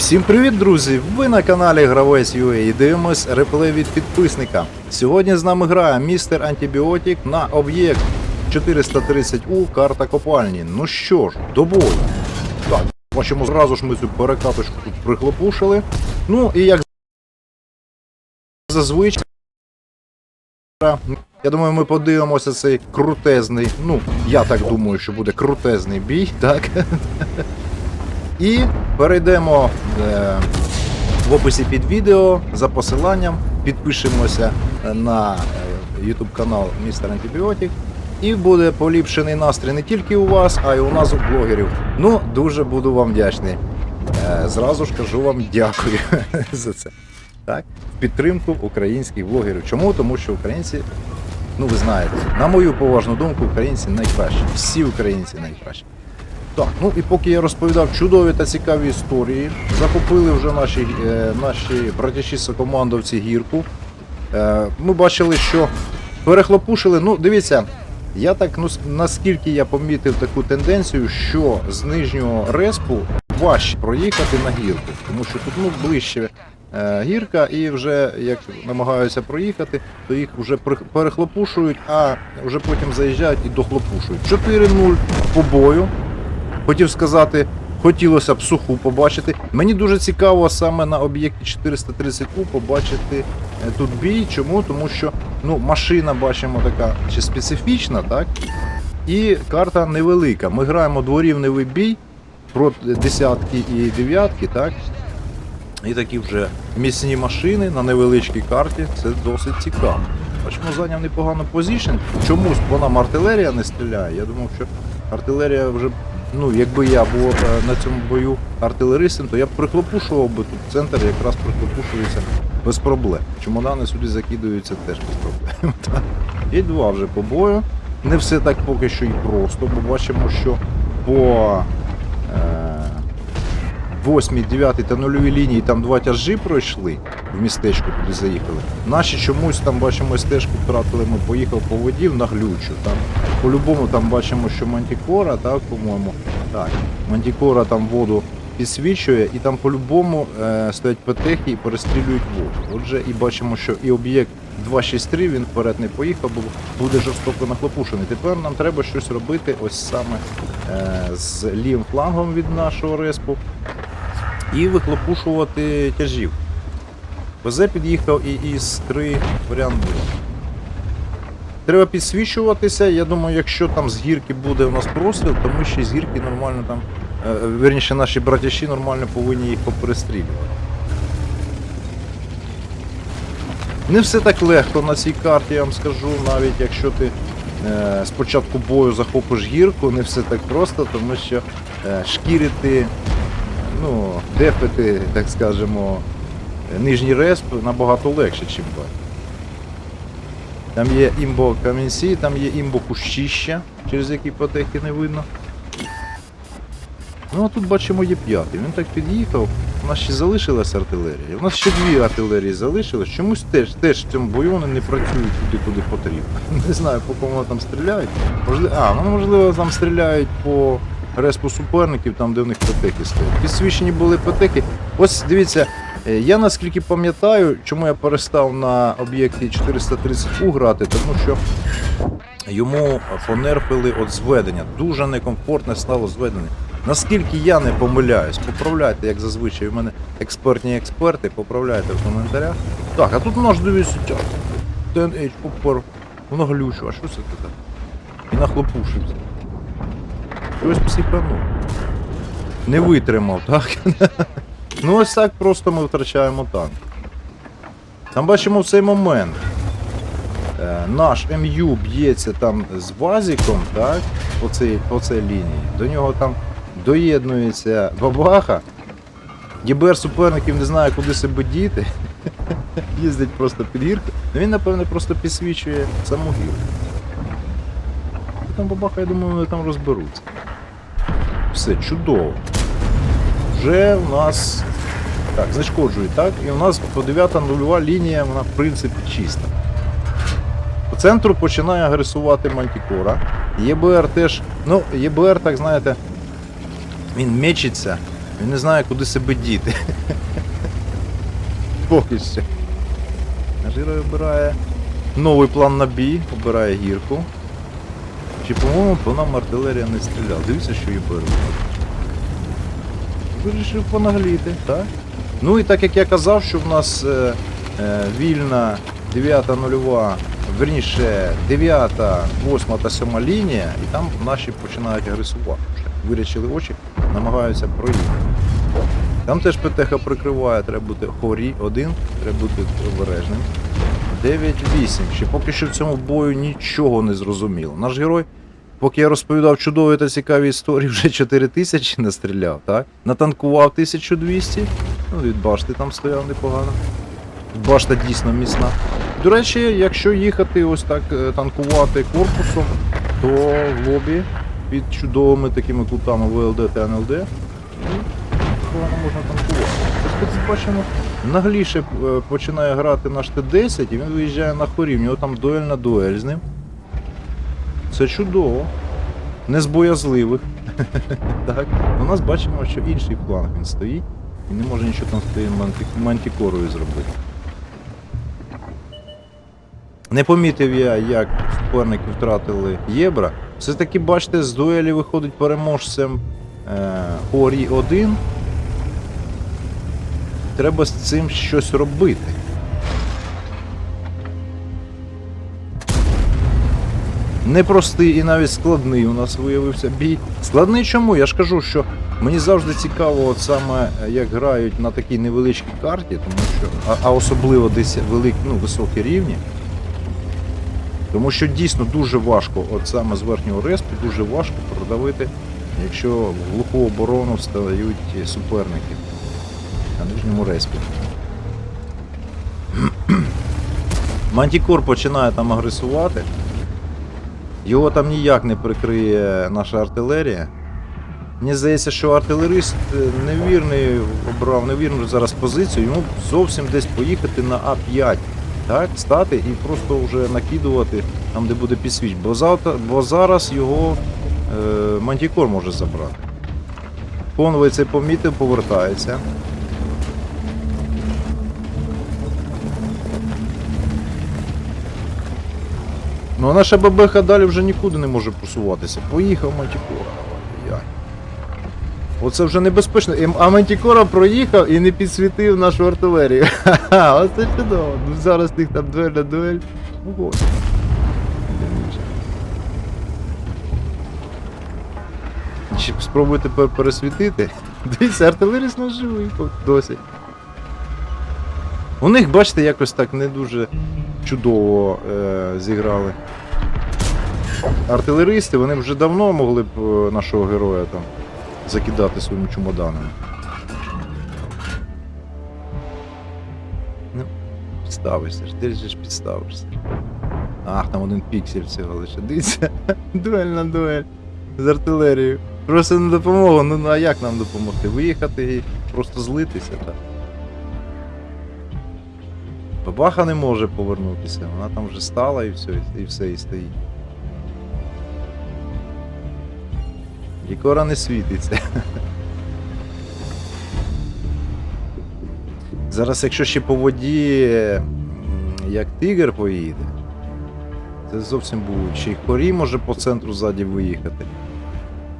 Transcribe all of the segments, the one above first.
Всім привіт, друзі! Ви на каналі Гравець UA і дивимось реплей від підписника. Сьогодні з нами грає містер Антибіотик на об'єкт 430У карта копальні. Ну що ж, до бою. Так, бачимо, зразу ж ми цю перекаточку тут прихлопушили. Ну і як зазвичай. Я думаю, ми подивимося цей крутезний. Ну, я так думаю, що буде крутезний бій, так? І перейдемо е, в описі під відео за посиланням, підпишемося на е, YouTube канал Містер Антибіотик. І буде поліпшений настрій не тільки у вас, а й у нас у блогерів. Ну, дуже буду вам вдячний. Е, зразу ж кажу вам дякую за це. Так, в підтримку українських блогерів. Чому? Тому що українці, ну ви знаєте, на мою поважну думку, українці найкращі. Всі українці найкращі. Так, ну і поки я розповідав чудові та цікаві історії, захопили вже наші, е, наші братячі сокомандовці гірку. Е, ми бачили, що перехлопушили. Ну, дивіться, я так, ну, наскільки я помітив таку тенденцію, що з нижнього респу важче проїхати на гірку, тому що тут ну, ближче е, гірка, і вже як намагаються проїхати, то їх вже перехлопушують, а вже потім заїжджають і дохлопушують. 4-0 по бою. Хотів сказати, хотілося б суху побачити. Мені дуже цікаво саме на об'єкті 430У побачити е, тут бій. Чому? Тому що ну, машина бачимо така ще специфічна, так? І карта невелика. Ми граємо дворівневий бій проти десятки і дев'ятки, так? І такі вже міцні машини на невеличкій карті. Це досить цікаво. Бачимо, зайняв непогано позицію. Чомусь по нам артилерія не стріляє. Я думав, що артилерія вже. Ну, якби я був е, на цьому бою артилеристом, то я б прихлопушував би тут центр, якраз прихлопушується без проблем. Чемодани сюди закидаються теж без проблем. І два вже по бою. Не все так поки що і просто, бо бачимо, що по е, 8, 9 та 0 лінії там два тяжі пройшли в містечко, туди заїхали. Наші чомусь там бачимо стежку втратили, ми поїхав по воді в наглючу. Там по-любому там бачимо, що Мантікора, так, по-моєму. Так, Мантікора там воду підсвічує, і там по-любому е, стоять петехи і перестрілюють воду. Отже, і бачимо, що і об'єкт 263 він вперед не поїхав, бо буде жорстоко нахлопушений. Тепер нам треба щось робити ось саме е, з лівим флангом від нашого респу і вихлопушувати тяжів. БЗ під'їхав і із 3 варіант був. Треба підсвічуватися. Я думаю, якщо там з гірки буде у нас простріл, то ми ще з гірки нормально там. е, Верніше, наші братяші нормально повинні їх поперестрілювати. Не все так легко на цій карті, я вам скажу, навіть якщо ти е, спочатку бою захопиш гірку, не все так просто, тому що е, шкірити, ну, дефити, так скажемо, е, нижній респ набагато легше, ніж бай. Там є імбо камінці, там є імбо кущища, через які потехи не видно. Ну а тут бачимо є п'ятий. Він так під'їхав. У нас ще залишилась артилерія. У нас ще дві артилерії залишилось. Чомусь теж, теж в цьому бою вони не працюють туди, куди потрібно. Не знаю, по кому там стріляють. Можливо, а, ну можливо там стріляють по респу суперників, там де в них петеки стоять. Підсвічені були петеки. Ось дивіться, я наскільки пам'ятаю, чому я перестав на об'єкті 430У грати, тому що йому понерфили от зведення. Дуже некомфортне стало зведення. Наскільки я не помиляюсь, поправляйте, як зазвичай, у мене експертні експерти, поправляйте в коментарях. Так, а тут наш дивіться тяг. TNH попер. Воно глючу, а що це таке? І нахлопушився. Щось психанув. Не витримав, так? ну ось так просто ми втрачаємо танк. Там бачимо в цей момент. Е, наш МЮ б'ється там з Вазіком, так, по цій, по цій лінії. До нього там доєднується бабаха. ЄБР суперників не знає, куди себе діти. Їздить просто під гірку. Ну він, напевне, просто підсвічує саму гірку. І Там бабаха, я думаю, вони там розберуться. Все, чудово. Вже в нас. Так, знешкоджують, так? І у нас по 9 нульова лінія, вона в принципі чиста. По центру починає агресувати Мантікора. ЄБР теж. Ну, ЄБР, так знаєте, він мечиться Він не знає, куди себе діти. Поки що. Жира обирає новий план на бій, обирає гірку. Чи, по-моєму, по нам артилерія не стріляла. Дивіться, що її беруть. Вирішив понагліти, так? Ну і так як я казав, що в нас е, е, вільна 9 нульова, верніше 9, 8 та 7 лінія, і там наші починають агресувати. Вирячили очі, намагаються проїхати. Там теж ПТХ прикриває, треба бути хорі один, треба бути обережним. 9-8. Ще поки що в цьому бою нічого не зрозуміло. Наш герой, поки я розповідав чудові та цікаві історії, вже 4 тисячі настріляв, так? Натанкував 1200. Ну, від башти там стояв непогано. Башта дійсно міцна. До речі, якщо їхати ось так е, танкувати корпусом, то в лобі під чудовими такими кутами ВЛД та НЛД ну, непогано можна танкувати. Тут бачимо, нагліше е, починає грати наш Т-10 і він виїжджає на хорі, в нього там дуель на дуель з ним. Це чудово. Не з боязливих. так. У нас бачимо, що інший фланг він стоїть і не може нічого там з манті- мантікорою зробити. Не помітив я, як суперники втратили Єбра. Все-таки, бачите, з дуелі виходить переможцем е, Орі 1. Треба з цим щось робити. Непростий і навіть складний у нас виявився бій. Складний чому? Я ж кажу, що мені завжди цікаво, от саме е, як грають на такій невеличкій карті, тому що, а, а особливо десь велик, ну, високі рівні. Тому що дійсно дуже важко, от саме з верхнього респу, дуже важко продавити, якщо в глуху оборону встають суперники на нижньому респі. Мантікор починає там агресувати. Його там ніяк не прикриє наша артилерія. Мені здається, що артилерист е, невірний обрав невірну зараз позицію, йому зовсім десь поїхати на А5. Так, стати і просто вже накидувати там, де буде підсвіч. Бо, завтра, бо зараз його е, мантікор може забрати. Конвой це помітив, повертається. Ну а наша бабеха далі вже нікуди не може просуватися. Поїхав Мантікора. Оце вже небезпечно. А Мантікора проїхав і не підсвітив нашу артилерію. Ха-ха, оце чудово. Ну зараз тих там дуель на дуель. Ого. Чи спробуй тепер пересвітити? Дивіться, артилеріст живий досі. У них, бачите, якось так не дуже чудово е, зіграли. Артилеристи, вони вже давно могли б е, нашого героя там закидати своїми чемоданами. Ну, підставишся ж, де ж підставишся. Ах, там один піксель всього лише. Дивіться, дуель на дуель з артилерією. Просто на допомогу, ну а як нам допомогти? Виїхати і просто злитися, так. Бабаха не може повернутися, вона там вже стала і все, і все, і стоїть. Дікора не світиться. Зараз, якщо ще по воді, як тигр поїде, це зовсім буде. Ще й хорі може по центру ззаді виїхати.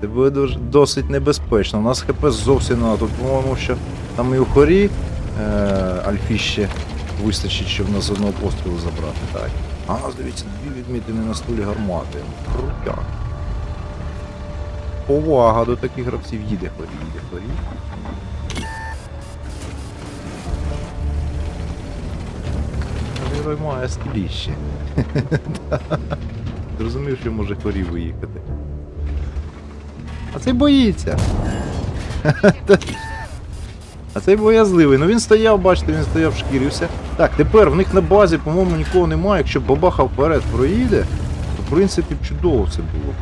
Це буде досить небезпечно. У нас ХП зовсім не Тут, по-моєму, що там і у хорі е, альфіще вистачить, щоб нас одного пострілу забрати. Так. А нас, дивіться, дві відмітини на столі гармати. Крутяк. Повага до таких гравців їде хорі, їде хорі. Герой має скіліще. Зрозумів, що може хорі виїхати. А цей боїться. А цей боязливий. Ну він стояв, бачите, він стояв, шкірився. Так, тепер в них на базі, по-моєму, нікого немає. Якщо бабаха вперед проїде, то в принципі чудово це було.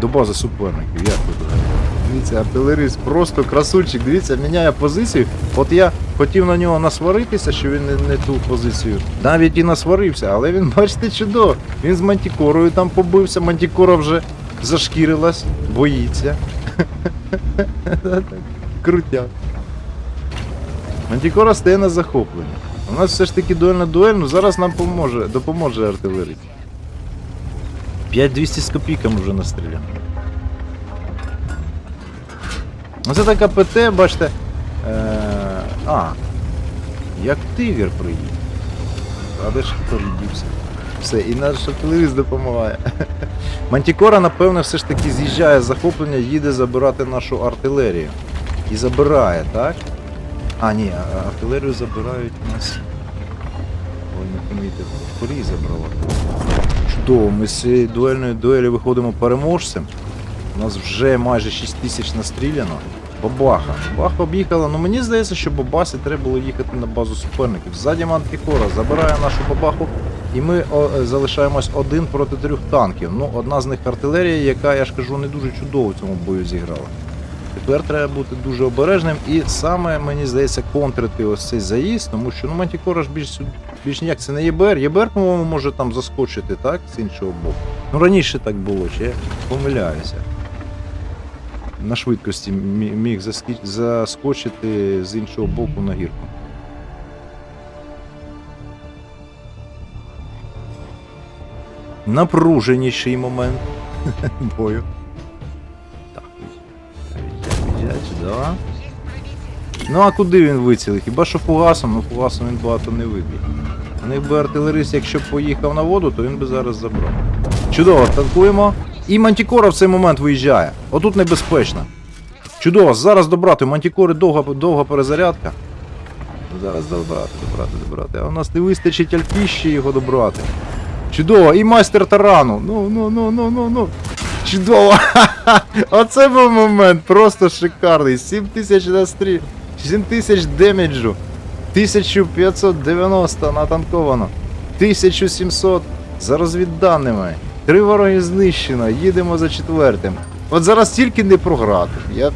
До бази суперників, як ви думаєте? Дивіться, артилерист просто красунчик, дивіться, міняє позицію. От я хотів на нього насваритися, що він не, не ту позицію. Навіть і насварився, але він, бачите, чудово. Він з мантікорою там побився, мантікора вже зашкірилась, боїться. Крутяк. Мантікора стає на захоплення. У нас все ж таки дуельна дуель, ну зараз нам поможе, допоможе артилерія. 5200 з копійками вже настріляно. Оце така ПТ, бачите. Е, а, як тигр приїде. А де ж передівся? Все, і наш артилеріст допомагає. Мантікора, напевно, все ж таки з'їжджає з захоплення, їде забирати нашу артилерію. І забирає, так? А, ні, артилерію забирають у нас. Ой, не помітив. Порій забрала. Чудово, ми з цієї дуельної дуелі виходимо переможцем. У нас вже майже 6 тисяч настріляно. Бабаха. Бабаха об'їхала. Ну мені здається, що бабасі треба було їхати на базу суперників. Ззаді Мантикора забирає нашу бабаху, і ми залишаємось один проти трьох танків. Ну, одна з них артилерія, яка, я ж кажу, не дуже чудово в цьому бою зіграла. Тепер треба бути дуже обережним і саме, мені здається, контрити ось цей заїзд, тому що ну, Мантікора ж більш, більш ніяк це не ЄБР. ЄБР, по-моєму, може там заскочити, так, з іншого боку. Ну раніше так було, чи я помиляюся. На швидкості міг заскочити з іншого боку на гірку. Напруженіший момент бою. Чудово. Ну а куди він вицілив? Хіба що фугасом, ну фугасом він багато не вибіг. У них би артилерист, якщо б поїхав на воду, то він би зараз забрав. Чудово, танкуємо. І Мантікора в цей момент виїжджає. Отут небезпечно. Чудово, зараз добрати. У Мантікори довга, довга перезарядка. Зараз добрати, добрати, добрати. А у нас не вистачить альфіщі його добрати. Чудово, і майстер тарану. Ну, ну, ну, ну, ну, ну. Чудово! Оце був момент, просто шикарний. 7 тисяч на стрі. 7 тисяч демеджу. 1590 натанковано. 1700 за розвідданими. Три вороги знищено. Їдемо за четвертим. От зараз тільки не програти. Я,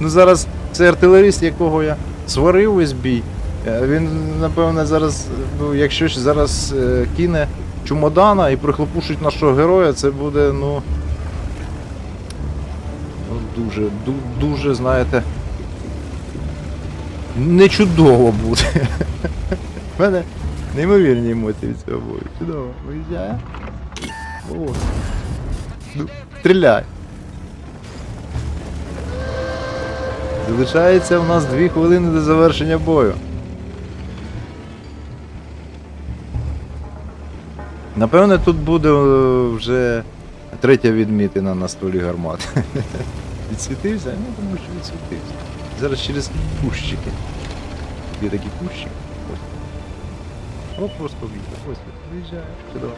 ну зараз цей артилеріст, якого я сварив весь бій. е, Він, напевне, зараз, ну, якщо зараз е, кине чумодана і прихлопушить нашого героя, це буде, ну. Дуже, дуже, знаєте. Не чудово буде. У мене неймовірні емоції від цього бою. Чудово. Виїжджає. Ну, стріляй. Залишається у нас 2 хвилини до завершення бою. Напевне, тут буде е, вже третя відмітина на столі гармат. Відсвітився? Ну, тому що відсвітився. Зараз через кущики. Є такі кущики. Ось. О, просто в'їхав. Ось виїжджає. Чудово.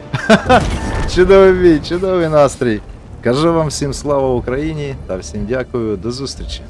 Чудовий бій, чудовий настрій. Кажу вам всім слава Україні та всім дякую. До зустрічі.